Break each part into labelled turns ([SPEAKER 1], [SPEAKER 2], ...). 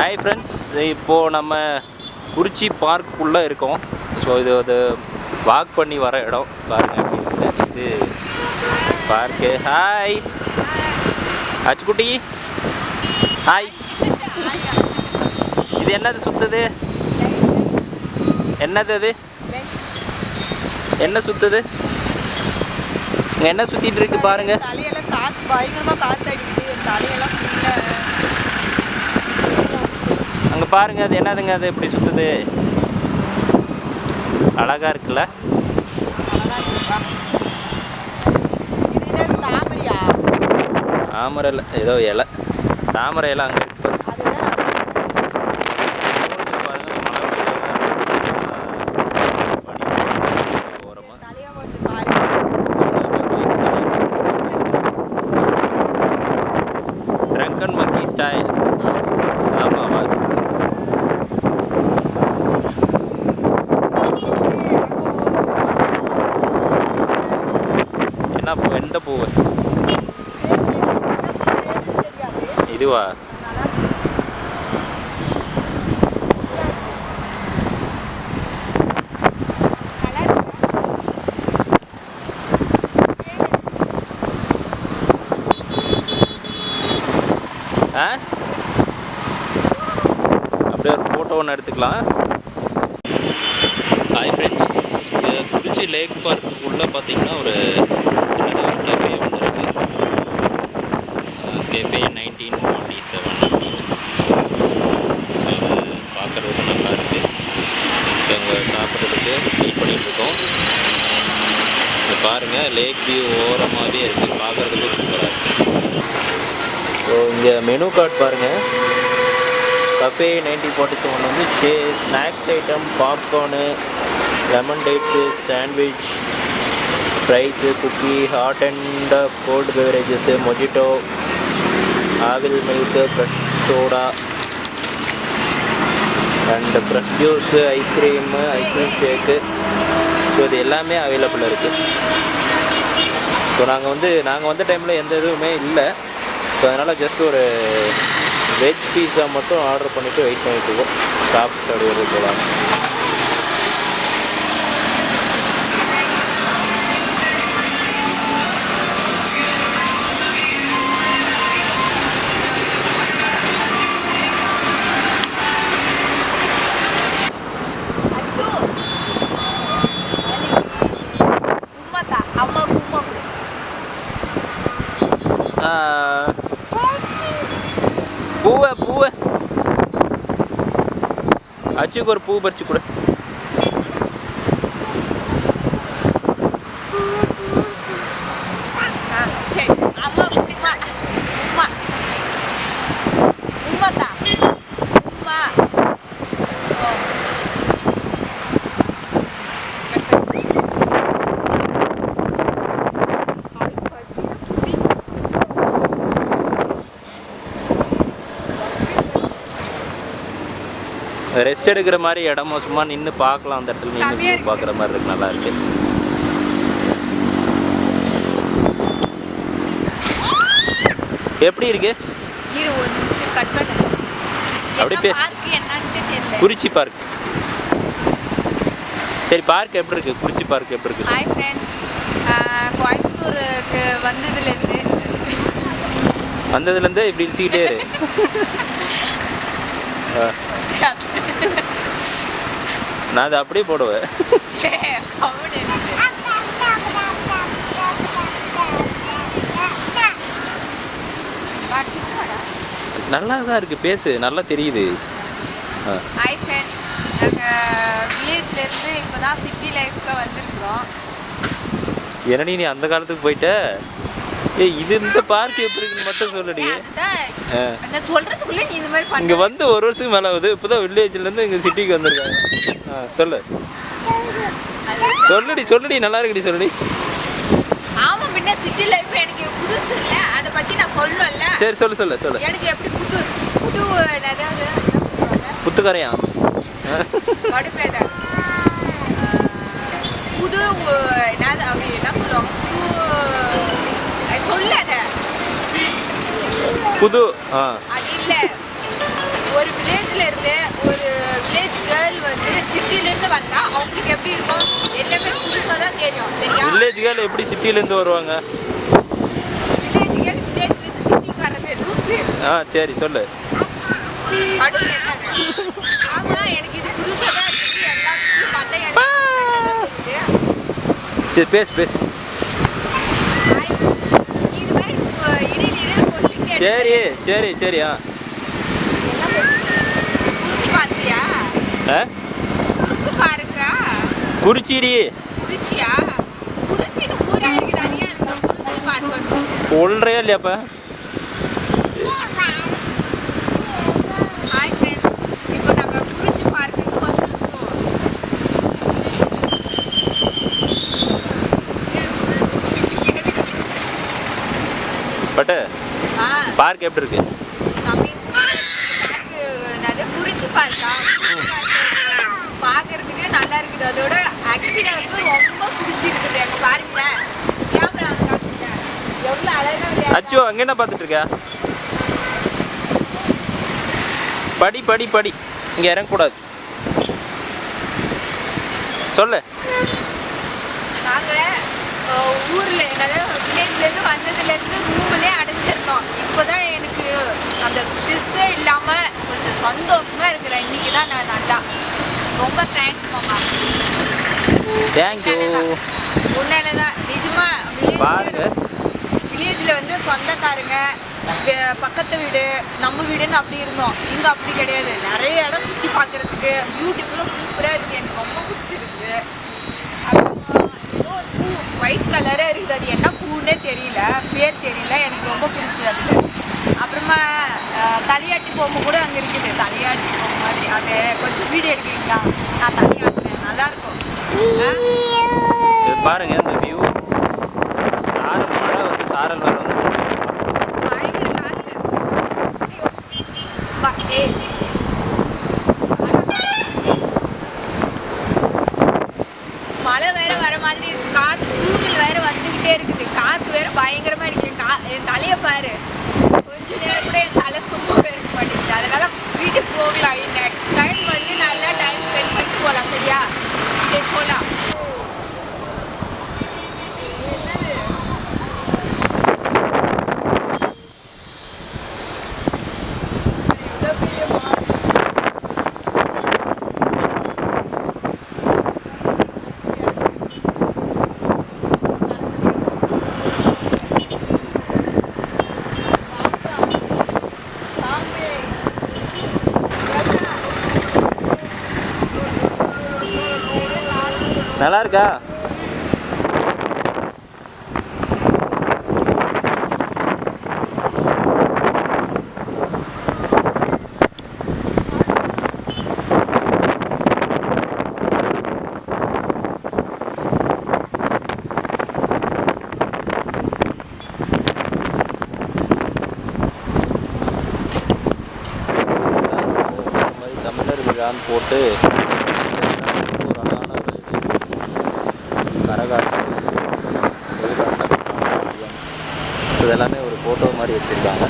[SPEAKER 1] Hi friends இப்போது நம்ம குறிச்சி பார்க்குள்ளே இருக்கோம். ஸோ இது அது வாக் பண்ணி வர இடம். பாருங்க எப்படி இது பார்க்கு ஹாய் அச்சுக்குட்டி. ஹாய் இது என்னது சுத்துது? என்னது அது? என்ன சுத்துது? என்ன சுத்திட்டு இருக்கு பாருங்க.
[SPEAKER 2] தலையெல்லாம் அடிக்குது தலையெல்லாம்
[SPEAKER 1] அங்க பாருங்க அது என்னதுங்க அது எப்படி சுத்துது? அழகா இருக்குல்ல? தாமரை இல்லை ஏதோ இலை. தாமரை இலை அங்கே இருக்கு பாருங்க.
[SPEAKER 2] அதுதான்
[SPEAKER 1] பாருங்க, மழை பெய்யுது. பனி ஓரமா.
[SPEAKER 2] தலைய கொஞ்சம் பாருங்க
[SPEAKER 1] ட்ரங்கன் மங்கி ஸ்டைல் ஆமாவா என்ன பூ எந்த பூவு இதுவா அப்படியே ஒரு ஃபோட்டோ ஒன்று எடுத்துக்கலாம் ஹாய் ஃப்ரெண்ட்ஸ் இது லேக் லேக் பார்க்குள்ளே பார்த்தீங்கன்னா ஒரு சின்னதாக ஒரு கேஃபே ஒன்று இருக்குது கேஃபே நைன்டீன் ஃபார்ட்டி செவன் பார்க்குறதுக்கு நல்லா இருக்குது அங்கே சாப்பிட்றதுக்கு வெயிட் பண்ணிகிட்ருக்கோம் இங்க பாருங்கள் லேக் வியூ ஓரமாகவே இருக்குது பார்க்குறதுக்கு சூப்பராக இருக்குது ஸோ இங்கே மெனு கார்டு பாருங்கள் கஃபே நைன்டீன் ஃபார்ட்டி செவன் வந்து snacks item popcorn lemon dates sandwich fries cookie hot and cold beverages mojito ஆவில் milk fresh soda and fresh juice ice cream ice cream shake so இது எல்லாமே available இருக்குது so நாங்கள் வந்து நாங்கள் வந்த டைமில் எந்த இதுவுமே இல்லை. ஸோ அதனால் ஜஸ்ட் ஒரு வெஜ் பீஸா மட்டும் ஆர்டர் பண்ணிவிட்டு வெயிட் பண்ணிட்டு இருக்கோம். சாப்பிட்டு அப்படியே போகலாம் அச்சுக்கு ஒரு பூ பறிச்சு கொடு. ரெஸ்ட் எடுக்கிற மாதிரி இடமா சும்மா நின்று பார்க்கலாம் அந்த இடத்துல நின்று. பார்க்குற மாதிரி இருக்கு. நல்லா இருக்கு. எப்படி இருக்கு?
[SPEAKER 2] இரு ஒரு நிமிஷம் கட் பண்ணு.
[SPEAKER 1] அப்படி
[SPEAKER 2] என்ன
[SPEAKER 1] பேசு.
[SPEAKER 2] பார்க்கு என்னன்னு தெரியல.
[SPEAKER 1] குறிச்சி பார்க் சரி பார்க் எப்படி இருக்கு? குறிச்சி பார்க் எப்படி இருக்கு?
[SPEAKER 2] ஹாய் ஃப்ரெண்ட்ஸ் கோயம்புத்தூருக்கு வந்ததுலேருந்து.
[SPEAKER 1] வந்ததுலேருந்து இப்படி இடிச்சிக்கிட்டே இரு. நான் அதை அப்படியே போடுவேன். நல்லா தான் இருக்கு பேசு நல்லா தெரியுது.
[SPEAKER 2] ஹாய் ஃப்ரெண்ட்ஸ் நாங்கள் வில்லேஜ்லேருந்து இப்போ தான் சிட்டி லைஃப்க்கு வந்திருக்கிறோம்.
[SPEAKER 1] என்னடி நீ அந்த காலத்துக்கு போயிட்ட? ஏய் இது இந்த பார்க் எப்படி இருக்குன்னு மட்டும் சொல்லுடி.
[SPEAKER 2] நான் சொல்கிறதுக்குள்ளே நீ இந்த மாதிரி
[SPEAKER 1] இங்க
[SPEAKER 2] பண்ண
[SPEAKER 1] வந்து ஒரு வருஷத்துக்கு மேல ஆகுது. இப்போதான் வில்லேஜ்ல இருந்து இங்க சிட்டிக்கு வந்திருக்காங்க. ஆ, சொல்லு. சொல்லுடி சொல்லுடி. நல்லா இருக்குடி சொல்லுடி.
[SPEAKER 2] ஆமாம் பின்ன சிட்டி லைஃப் எனக்கு புதுசு இல்லை. அதை பற்றி நான் சொல்லல.
[SPEAKER 1] சரி சொல்லு சொல்லு சொல்லு.
[SPEAKER 2] எனக்கு எப்படி புது புது என்ன
[SPEAKER 1] புத்துக்கரையா?
[SPEAKER 2] கடுப்பேத? புது அஹ், என்னது அப்படி என்ன சொல்லுவாங்க? புது சொல்லாத.
[SPEAKER 1] புது ஆ.
[SPEAKER 2] அது இல்ல. ஒரு வில்லேஜ்ல இருந்து ஒரு வில்லேஜ் கேர்ள் வந்து சிட்டில இருந்து வந்தா அவங்களுக்கு எப்படி இருக்கும்? எல்லாமே புதுசா தான் தெரியும் சரியா?
[SPEAKER 1] வில்லேஜ் கேர்ள் எப்படி சிட்டிலேருந்து வருவாங்க?
[SPEAKER 2] வில்லேஜ் கேர்ள் வில்லேஜ்ல இருந்து சிட்டிக்கு வரது லூசு.
[SPEAKER 1] ஆ சரி சொல்லு.
[SPEAKER 2] அடுத்து ஆமா எனக்கு இது புதுசா தான் இருக்கு எல்லா விஷயம் பார்த்தா எனக்கு
[SPEAKER 1] சரி பேசு பேசு
[SPEAKER 2] இது மாதிரி கு- இடையில இடையில question கேட்டு
[SPEAKER 1] சரி சரி சரி ஆ. குறிச்சிடி.
[SPEAKER 2] குறிச்சியா? குறிச்சின்னு ஊரே இருக்குது அது ஏன் எனக்கு குறிச்சி பார்க்க வந்துச்சு.
[SPEAKER 1] சொல்கிறே இல்லையாப்பா
[SPEAKER 2] ஹாய் ஃப்ரெண்ட்ஸ் இப்போ நாங்கள் குறிச்சி பார்க்குக்கு வந்திருக்கோம்
[SPEAKER 1] பட்டு
[SPEAKER 2] ஆ
[SPEAKER 1] பார்க் எப்படி இருக்கு?
[SPEAKER 2] குறிச்சி பார்க்கா பார்க்கறதுக்கு நல்லா இருக்குது. அதோட ஆக்சுவலி எனக்கு ரொம்ப பிடிச்சிருக்குது. எனக்கு பாருங்களேன் கேமரா எவ்வளோ அழகாக
[SPEAKER 1] அச்சோ அங்கே என்ன பார்த்துட்டு இருக்க? படி படி படி. இங்கே இறங்கக்கூடாது. சொல்லு.
[SPEAKER 2] நாங்கள் ஊரில் என்னது வில்லேஜ்லேருந்து வந்ததுலேருந்து ரூம்லேயே அடைஞ்சிருந்தோம். இப்போ தான் எனக்கு அந்த ஸ்ட்ரெஸ்ஸே இல்லாமல் கொஞ்சம் சந்தோஷமாக இருக்கிறேன். இன்றைக்கி தான் நான் நல்லா ரொம்ப தேங்க்ஸ் மாமா.
[SPEAKER 1] தேங்க்யூ
[SPEAKER 2] உன்னால தான். நிஜமாக வில்லேஜில் வந்து சொந்தக்காரங்க பக்கத்து வீடு நம்ம வீடுன்னு அப்படி இருந்தோம். இங்கே அப்படி கிடையாது. நிறைய இடம் சுற்றி பார்க்குறதுக்கு பியூட்டிஃபுல்லாக சூப்பராக இருக்குது எனக்கு ரொம்ப பிடிச்சிருந்துச்சு அப்புறமா ஏதோ ஒரு பூ ஒயிட் கலராக இருக்குது அது என்ன பூன்னே தெரியல பேர் தெரியல எனக்கு ரொம்ப பிடிச்சி அதில் அப்புறமா தலையாட்டி பொம்மை கூட அங்கே இருக்குது. தலையாட்டி பொம்மை மாதிரி. அது கொஞ்சம் வீடியோ எடுக்கிறீங்களா? நான் தலையாட்டுறேன். நல்லாயிருக்கும்.
[SPEAKER 1] பாருங்க இந்த வியூ சாரல் மழை வந்து சாரல் வரும் வந்து
[SPEAKER 2] பயங்கர காத்து வா, ஏய். மழை வேற வர மாதிரி இருக்கு. காத்து தூங்கல் வேற வந்துகிட்டே இருக்குது. காத்து வேற பயங்கரமா இருக்கு என் கா என் தலையை பாரு. கொஞ்ச நேரம் கூட என் தலை சும்மாவே இருக்க மாட்டேங்குது. அதனால வீட்டுக்கு போகலாம். நெக்ஸ்ட் டைம் வந்து நல்லா டைம் ஸ்பெண்ட் பண்ணிட்டு போகலாம் சரியா? சரி போகலாம்
[SPEAKER 1] நல்லா இருக்கா தமிழர் போட்டு ஒரு அழகான ஒரு இது கரகாட்டம். இதெல்லாமே இது எல்லாமே ஒரு ஃபோட்டோ மாதிரி வச்சுருக்காங்க.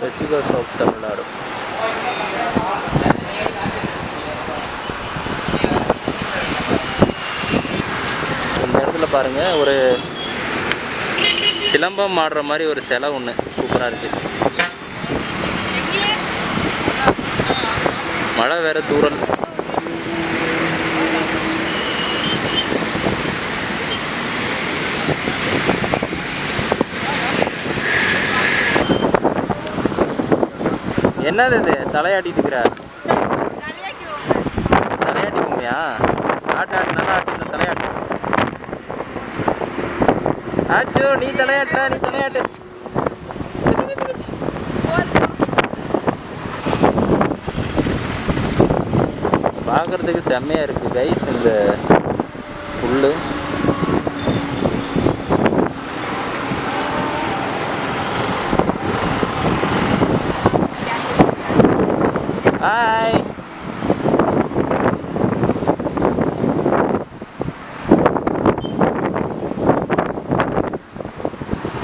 [SPEAKER 1] ஃபெஸ்டிவல்ஸ் ஆஃப் தமிழ்நாடு பாருங்கள் பாருங்க ஒரு சிலம்பம் ஆடுற மாதிரி ஒரு சிலை ஒன்று சூப்பராக இருக்கு. மழை வேற தூரல் என்னது இது? தலையாட்டிட்டு இருக்கிற? தலையாட்டி பொம்மையா ஆட்டு ஆட்டு நல்லா ஆட்டு தலையாட்டு ஆச்சோ நீ தலையாட்டா நீ தலையாட்டு.
[SPEAKER 2] பார்க்குறதுக்கு
[SPEAKER 1] பார்க்கறதுக்கு செம்மையா கைஸ் இந்த புல்லு ஹாய் இந்தாச்சு பிடிச்சிக்கோ
[SPEAKER 2] நல்லா இருக்கு ஹாய் மாமா இது என்ன செடி சூப்பரா இருக்குது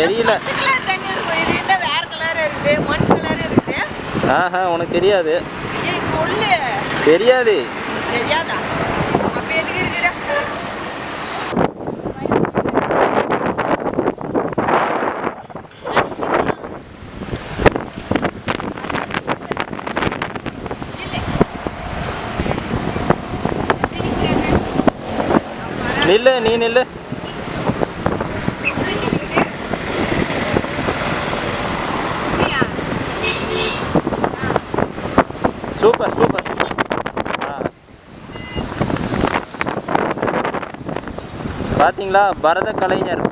[SPEAKER 1] தெரியல. ஆஹா உனக்கு தெரியாது.
[SPEAKER 2] ஏய் சொல்லு
[SPEAKER 1] தெரியாது.
[SPEAKER 2] தெரியாதா?
[SPEAKER 1] நில்லு நீ நில்லு. சூப்பர் சூப்பர் ஆ. பாத்தீங்களா? பரத கலைஞர்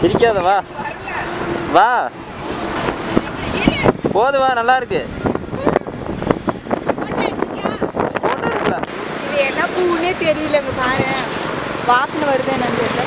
[SPEAKER 1] பிரிக்காத வா. வா. போது வா நல்லா இருக்கு.
[SPEAKER 2] தெரியலங்க பாரு. வாசனை வருது என்னன்னு தெரியல.